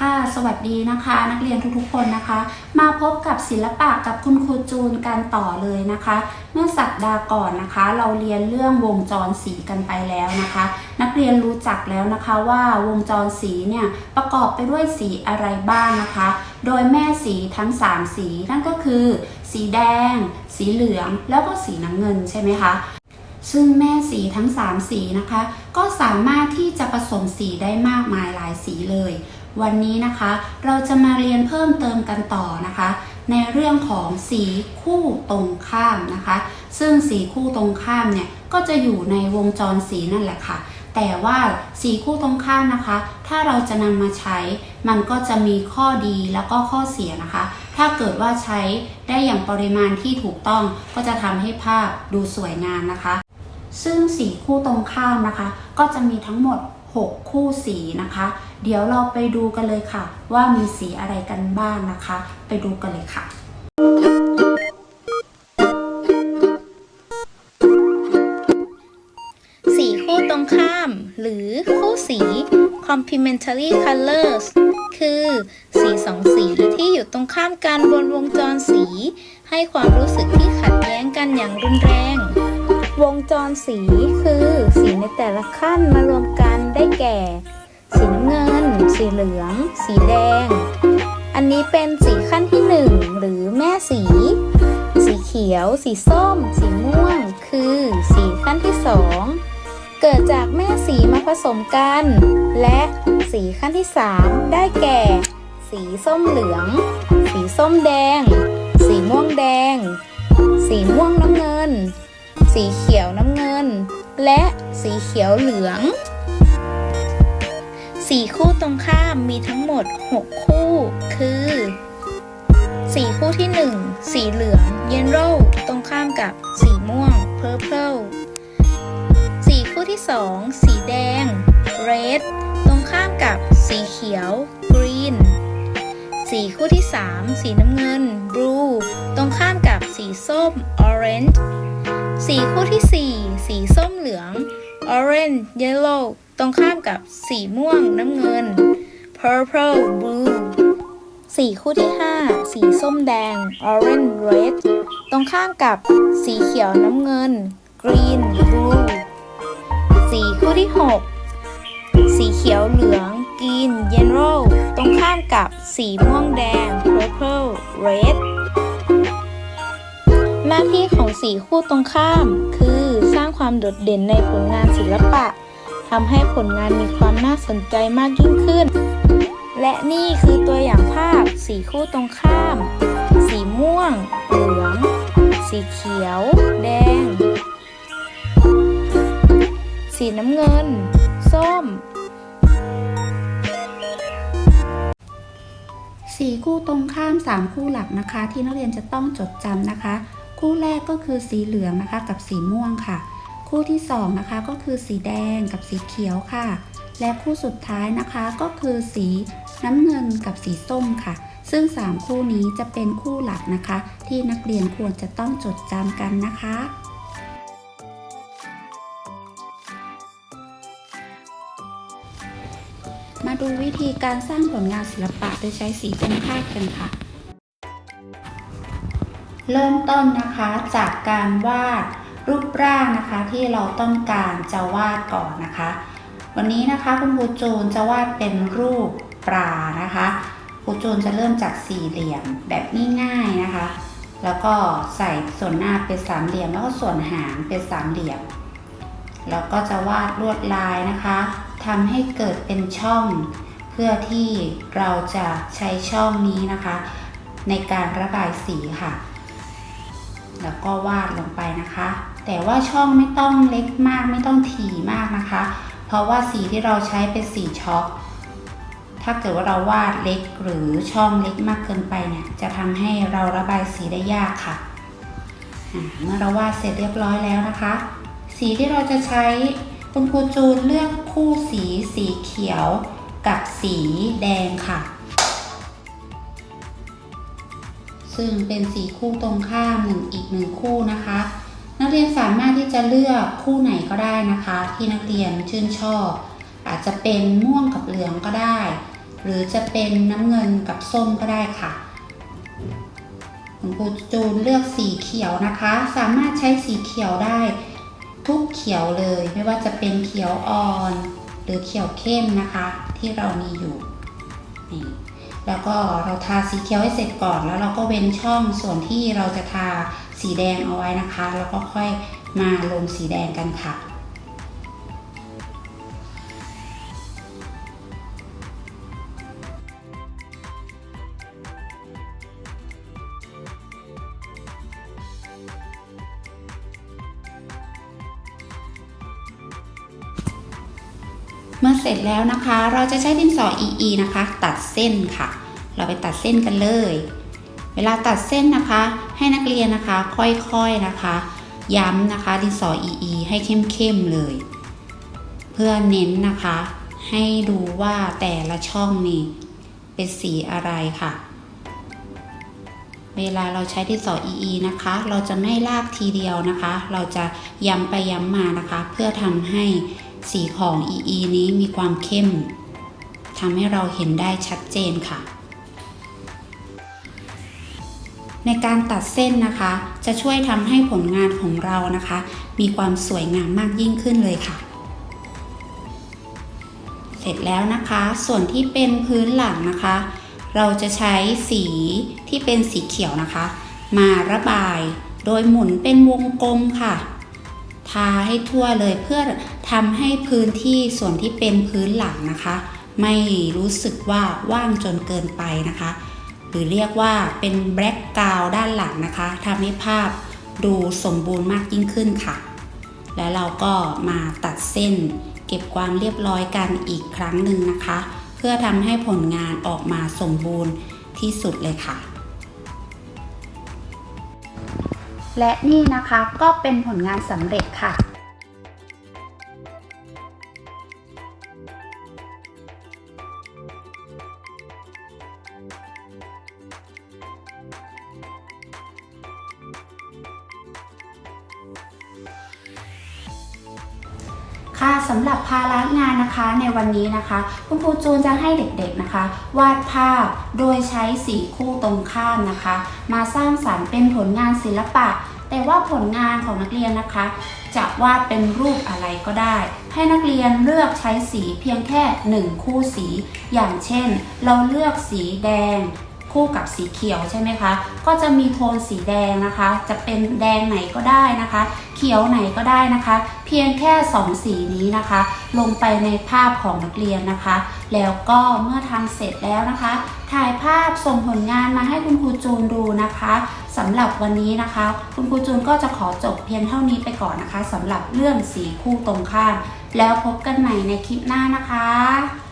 ค่ะ สวัสดีนะคะ นักเรียนทุกๆคนนะคะ มาพบกับศิลปะกับคุณครูจูนกันต่อเลยนะคะ เมื่อสัปดาห์ก่อนนะคะ เราเรียนเรื่องวงจรสีกันไปแล้วนะคะ นักเรียนรู้จักแล้วนะคะว่าวงจรสีเนี่ยประกอบไปด้วยสีอะไรบ้างนะคะ โดยแม่สีทั้ง 3 สีนั่นก็คือ สีแดง สีเหลือง แล้วก็สีน้ำเงินใช่ไหมคะซึ่งแม่สีทั้ง 3 สีนะคะ ก็สามารถที่จะผสมสีได้มากมายหลายสีเลย วันนี้นะคะ เราจะมาเรียนเพิ่มเติมกันต่อนะคะ ในเรื่องของสีคู่ตรงข้ามนะคะ ซึ่งสีคู่ตรงข้ามเนี่ยก็จะอยู่ในวงจรสีนั่นแหละค่ะ แต่ว่าสีคู่ตรงข้ามนะคะ ถ้าเราจะนำมาใช้ มันก็จะมีข้อดีแล้วก็ข้อเสียนะคะ ถ้าเกิดว่าใช้ได้อย่างปริมาณที่ถูกต้องก็จะทำให้ภาพดูสวยงามนะคะซึ่งสีคู่ตรงข้ามนะคะ ก็จะมีทั้งหมด 6 คู่สีนะคะ เดี๋ยวเราไปดูกันเลยค่ะ ว่ามีสีอะไรกันบ้างนะคะ ไปดูกันเลยค่ะสีคู่ตรงข้าม หรือคู่สี complementary colors คือสีสองสีที่อยู่ตรงข้ามกันบนวงจรสี ให้ความรู้สึกที่ขัดแย้งกันอย่างรุนแรง วงจรสีคือสีในแต่ละขั้นมารวมกัน ได้แก่ สีน้ำเงิน สีเหลือง สีแดง อันนี้เป็นสีขั้นที่หนึ่งหรือแม่สี สีเขียว สีส้ม สีม่วง คือสีขั้นที่สองเกิดจากแม่สีมาผสมกัน และสีขั้นที่ 3 ได้แก่ สีส้มเหลือง สีส้มแดง สีม่วงแดง สีม่วงน้ำเงิน สีเขียวน้ำเงินและสีเขียวเหลือง คู่ตรงข้ามมีทั้งหมด 6 คู่ คือ สีคู่ที่ 1 สีเหลือง yellow ตรงข้ามกับสีม่วง purple สีคู่ที่ 2 สีแดง red ตรงข้ามกับสีเขียว green สีคู่ที่ 3 สีน้ำเงิน blue ตรงข้ามกับสีส้ม orange สีคู่ที่ 4 สีส้มเหลือง orange yellow ตรงข้ามกับสีม่วงน้ำเงิน purple blue สีคู่ที่ 5 สีส้มแดง orange red ตรงข้ามกับสีเขียวน้ำเงิน green blue สีคู่ที่ 6 สีเขียวเหลือง green yellow ตรงข้ามกับสีม่วงแดง purple red หน้าที่ของสีคู่ตรงข้าม คือสร้างความโดดเด่นในผลงานศิลปะทำให้ผลงานมีความน่าสนใจมากยิ่งขึ้น และนี่คือตัวอย่างภาพสีคู่ตรงข้าม สีม่วง เหลือง สีเขียว แดง สีน้ำเงิน ส้ม สีคู่ตรงข้าม 3 คู่หลักนะคะ ที่นักเรียนจะต้องจดจำนะคะ คู่แรกก็คือสีเหลืองนะคะกับสีม่วงค่ะ คู่ที่2นะคะก็คือสีแดงกับสีเขียวค่ะ และคู่สุดท้ายนะคะก็คือสีน้ำเงินกับสีส้มค่ะ ซึ่ง 3 คู่นี้จะเป็นคู่หลักนะคะ ที่นักเรียนควรจะต้องจดจำกันนะคะมาดูวิธีการสร้างผลงานศิลปะโดยใช้สีตรงข้ามกันค่ะ เริ่มต้นนะคะจากการวาดรูปร่างนะคะที่เราต้องการจะวาดก่อนนะคะ วันนี้นะคะคุณครูจูนจะวาดเป็นรูปปลานะคะครูจูนจะเริ่มจากสี่เหลี่ยมแบบง่ายๆนะคะ แล้วก็ใส่ส่วนหน้าเป็นสามเหลี่ยม แล้วก็ส่วนหางเป็นสามเหลี่ยมแล้วก็จะวาดลวดลายนะคะทำให้เกิดเป็นช่อง เพื่อที่เราจะใช้ช่องนี้นะคะ ในการระบายสีค่ะ แล้วก็วาดลงไปนะคะ แต่ว่าช่องไม่ต้องเล็กมากไม่ต้องถี่มากนะคะ เพราะว่าสีที่เราใช้เป็นสีช็อกถ้าเกิดว่าเราวาดเล็กหรือช่องเล็กมากเกินไปเนี่ยจะทำให้เราระบายสีได้ยากค่ะ เมื่อเราวาดเสร็จเรียบร้อยแล้วนะคะ สีที่เราจะใช้คุณครูจูนเลือกคู่สีสีเขียวกับสีแดงค่ะ ซึ่งเป็นสีคู่ตรงข้ามหนึ่งอีกหนึ่งคู่นะคะ นักเรียนสามารถที่จะเลือกคู่ไหนก็ได้นะคะ ที่นักเรียนชื่นชอบ อาจจะเป็นม่วงกับเหลืองก็ได้ หรือจะเป็นน้ำเงินกับส้มก็ได้ค่ะคุณครูจูนเลือกสีเขียวนะคะ สามารถใช้สีเขียวได้ ทุกเขียวเลย ไม่ว่าจะเป็นเขียวอ่อน หรือเขียวเข้มนะคะ ที่เรามีอยู่นี่ แล้วก็เราทาสีเขียวให้เสร็จก่อน แล้วเราก็เว้นช่องส่วนที่เราจะทาสีแดงเอาไว้นะคะ แล้วก็ค่อยมาลงสีแดงกันค่ะ มื่อเสร็จแล้วนะคะ เราจะใช้ดินสอ EE นะคะ ตัดเส้นค่ะ เราไปตัดเส้นกันเลย เวลาตัดเส้นนะคะ ให้นักเรียนนะคะ ค่อยๆนะคะ ย้ำนะคะ ดินสอ EE ให้เข้มๆเลย เพื่อเน้นนะคะ ให้ดูว่าแต่ละช่องนี่เป็นสีอะไรค่ะ เวลาเราใช้ดินสอ EE นะคะ เราจะไม่ลากทีเดียวนะคะ เราจะย้ำไปย้ำมานะคะ เพื่อทำให้ สีของ EE นี้มีความเข้มทำให้เราเห็นได้ชัดเจนค่ะ ในการตัดเส้นนะคะ จะช่วยทำให้ผลงานของเรานะคะ มีความสวยงามมากยิ่งขึ้นเลยค่ะ เสร็จแล้วนะคะ ส่วนที่เป็นพื้นหลังนะคะ เราจะใช้สีที่เป็นสีเขียวนะคะ มาระบายโดยหมุนเป็นวงกลมค่ะ ทาให้ทั่วเลยเพื่อทำให้พื้นที่ส่วนที่เป็นพื้นหลังนะคะ ไม่รู้สึกว่าว่างจนเกินไปนะคะ หรือเรียกว่าเป็นแบล็กกราวด้านหลังนะคะทำให้ภาพดูสมบูรณ์มากยิ่งขึ้นค่ะ แล้วเราก็มาตัดเส้น เก็บความเรียบร้อยกันอีกครั้งหนึ่งนะคะ เพื่อทำให้ผลงานออกมาสมบูรณ์ที่สุดเลยค่ะ และนี่นะคะก็เป็นผลงานสำเร็จค่ะ ค่ะสำหรับภาระงานนะคะในวันนี้นะคะ คุณครูจูนจะให้เด็กๆนะคะ วาดภาพโดยใช้สีคู่ตรงข้ามนะคะ มาสร้างสรรค์เป็นผลงานศิลปะ แต่ว่าผลงานของนักเรียนนะคะ จะวาดเป็นรูปอะไรก็ได้ ให้นักเรียนเลือกใช้สีเพียงแค่ 1 คู่สี อย่างเช่น เราเลือกสีแดง คู่กับสีเขียวใช่ไหมคะ ก็จะมีโทนสีแดงนะคะ จะเป็นแดงไหนก็ได้นะคะ เขียวไหนก็ได้นะคะ เพียงแค่ 2 สีนี้นะคะ ลงไปในภาพของนักเรียนนะคะ แล้วก็เมื่อทำเสร็จแล้วนะคะ ถ่ายภาพส่งผลงานมาให้คุณครูจูนดูนะคะสำหรับวันนี้นะคะ คุณครูจูนก็จะขอจบเพียงเท่านี้ไปก่อนนะคะสำหรับเรื่องสีคู่ตรงข้ามแล้วพบกันใหม่ในคลิปหน้านะคะ